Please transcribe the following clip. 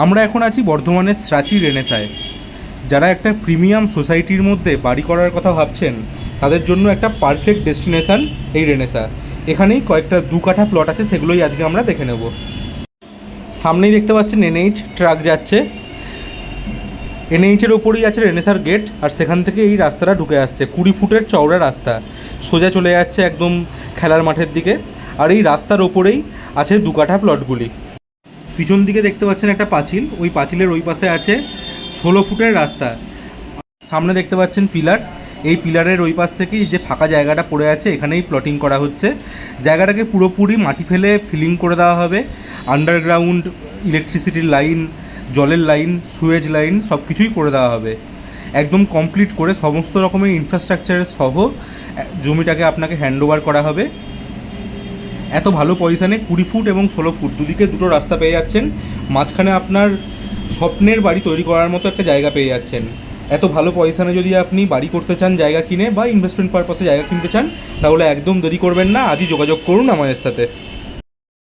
আমরা এখন আছি বর্ধমানের সাচি রেনেসায়। যারা একটা প্রিমিয়াম সোসাইটির মধ্যে বাড়ি করার কথা ভাবছেন, তাদের জন্য একটা পারফেক্ট ডেস্টিনেশন এই রেনেসা। এখানেই কয়েকটা দু কাঠা প্লট আছে, সেগুলোই আজকে আমরা দেখে নেব। সামনেই দেখতে পাচ্ছেন এনএইচ ট্রাক যাচ্ছে। এনএইচের ওপরেই আছে রেনেসার গেট, আর সেখান থেকে এই রাস্তাটা ঢুকে আসছে। কুড়ি ফুটের চওড়া রাস্তা। সোজা চলে যাচ্ছে একদম খেলার মাঠের দিকে। আর এই রাস্তার ওপরেই আছে দু কাঠা প্লটগুলি। পিছন দিকে দেখতে পাচ্ছেন একটা পাঁচিল। ওই পাঁচিলের ওই পাশে আছে ষোলো ফুটের রাস্তা। সামনে দেখতে পাচ্ছেন পিলার। এই পিলারের ওই পাশ থেকেই যে ফাঁকা জায়গাটা পড়ে আছে, এখানেই প্লটিং করা হচ্ছে। জায়গাটাকে পুরোপুরি মাটি ফেলে ফিলিং করে দেওয়া হবে। আন্ডারগ্রাউন্ড ইলেকট্রিসিটির লাইন জলের লাইন সুয়েজ লাইন সব কিছুই করে দেওয়া হবে। একদম কমপ্লিট করে সমস্ত রকমের ইনফ্রাস্ট্রাকচারের সহ, জমিটাকে আপনাকে হ্যান্ডওভার করা হবে। এত ভালো পজিশানে কুড়ি ফুট এবং ষোলো ফুট দুদিকে দুটো রাস্তা পেয়ে যাচ্ছেন। মাঝখানে আপনার স্বপ্নের বাড়ি তৈরি করার মতো একটা জায়গা পেয়ে যাচ্ছেন। এত ভালো পজিশানে যদি আপনি বাড়ি করতে চান, জায়গা কিনে বা ইনভেস্টমেন্ট পারপাসে জায়গা কিনতে চান, তাহলে একদম দেরি করবেন না। আজই যোগাযোগ করুন আমাদের সাথে।